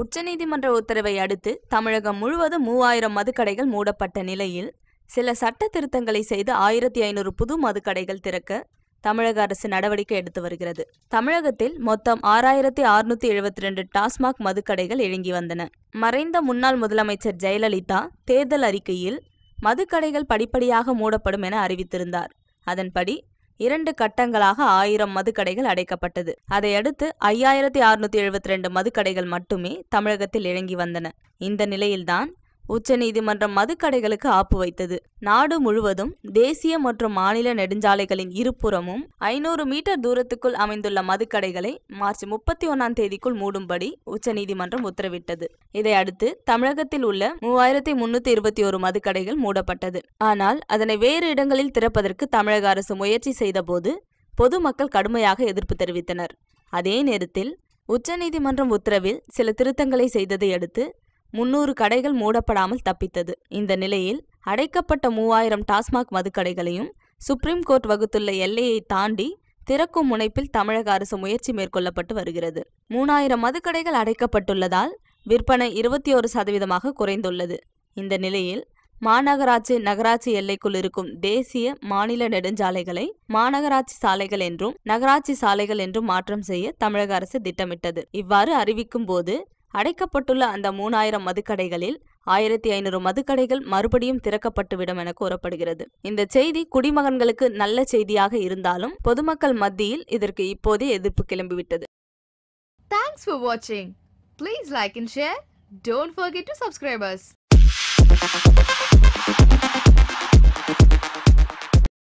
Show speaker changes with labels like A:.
A: உச்சநீதிமன்ற உத்தரவை அடுத்து தமிழகம் முழுவதும் மூவாயிரம் மதுக்கடைகள் மூடப்பட்ட நிலையில் சில சட்ட திருத்தங்களை செய்து ஆயிரத்தி ஐநூறு புது மதுக்கடைகள் திறக்க தமிழக அரசு நடவடிக்கை எடுத்து வருகிறது. தமிழகத்தில் மொத்தம் ஆறாயிரத்தி அறுநூத்தி எழுபத்தி ரெண்டு டாஸ்மாக் மதுக்கடைகள் இழங்கி வந்தன. மறைந்த முன்னாள் முதலமைச்சர் ஜெயலலிதா தேர்தல் அறிக்கையில் மதுக்கடைகள் படிப்படியாக மூடப்படும் என அறிவித்திருந்தார். அதன்படி இரண்டு கட்டங்களாக ஆயிரம் மதுக்கடைகள் அடைக்கப்பட்டது. அதையடுத்து ஐயாயிரத்தி அறுநூத்தி எழுபத்தி ரெண்டு மதுக்கடைகள் மட்டுமே தமிழகத்தில் இறங்கி வந்தன. இந்த நிலையில்தான் உச்சநீதிமன்றம் மதுக்கடைகளுக்கு ஆப்பு வைத்தது. நாடு முழுவதும் தேசிய மற்றும் மாநில நெடுஞ்சாலைகளின் இருபுறமும் ஐநூறு மீட்டர் தூரத்துக்குள் அமைந்துள்ள மதுக்கடைகளை மார்ச் முப்பத்தி ஒன்னாம் தேதிக்குள் மூடும்படி உச்சநீதிமன்றம் உத்தரவிட்டது. இதையடுத்து தமிழகத்தில் உள்ள மூவாயிரத்தி முன்னூத்தி இருபத்தி ஒரு மதுக்கடைகள் மூடப்பட்டது. ஆனால் அதனை வேறு இடங்களில் திறப்பதற்கு தமிழக அரசு முயற்சி செய்தபோது பொதுமக்கள் கடுமையாக எதிர்ப்பு தெரிவித்தனர். அதே நேரத்தில் உச்சநீதிமன்றம் உத்தரவில் சில திருத்தங்களை செய்ததை அடுத்து முன்னூறு கடைகள் மூடப்படாமல் தப்பித்தது. இந்த நிலையில் அடைக்கப்பட்ட மூவாயிரம் டாஸ்மாக் மதுக்கடைகளையும் சுப்ரீம் கோர்ட் வகுத்துள்ள எல்லையை தாண்டி திறக்கும் முனைப்பில் தமிழக அரசு முயற்சி மேற்கொள்ளப்பட்டு வருகிறது. மூணாயிரம் மதுக்கடைகள் அடைக்கப்பட்டுள்ளதால் விற்பனை இருபத்தி ஒரு சதவீதமாக குறைந்துள்ளது. இந்த நிலையில் மாநகராட்சி நகராட்சி எல்லைக்குள் இருக்கும் தேசிய மாநில நெடுஞ்சாலைகளை மாநகராட்சி சாலைகள் என்றும் நகராட்சி சாலைகள் என்றும் மாற்றம் செய்ய தமிழக அரசு திட்டமிட்டது. இவ்வாறு அறிவிக்கும் போது அடைக்கப்பட்டுள்ள அந்த மூணாயிரம் மதுக்கடைகளில் ஆயிரத்தி ஐநூறு மதுக்கடைகள் மறுபடியும் திறக்கப்பட்டுவிடும் என கூறப்படுகிறது. இந்த செய்தி குடிமகன்களுக்கு நல்ல செய்தியாக இருந்தாலும் பொதுமக்கள் மத்தியில் இதற்கு இப்போதே எதிர்ப்பு கிளம்பிவிட்டது.
B: தேங்க்ஸ் for வாட்சிங் please like and share don't forget to subscribe.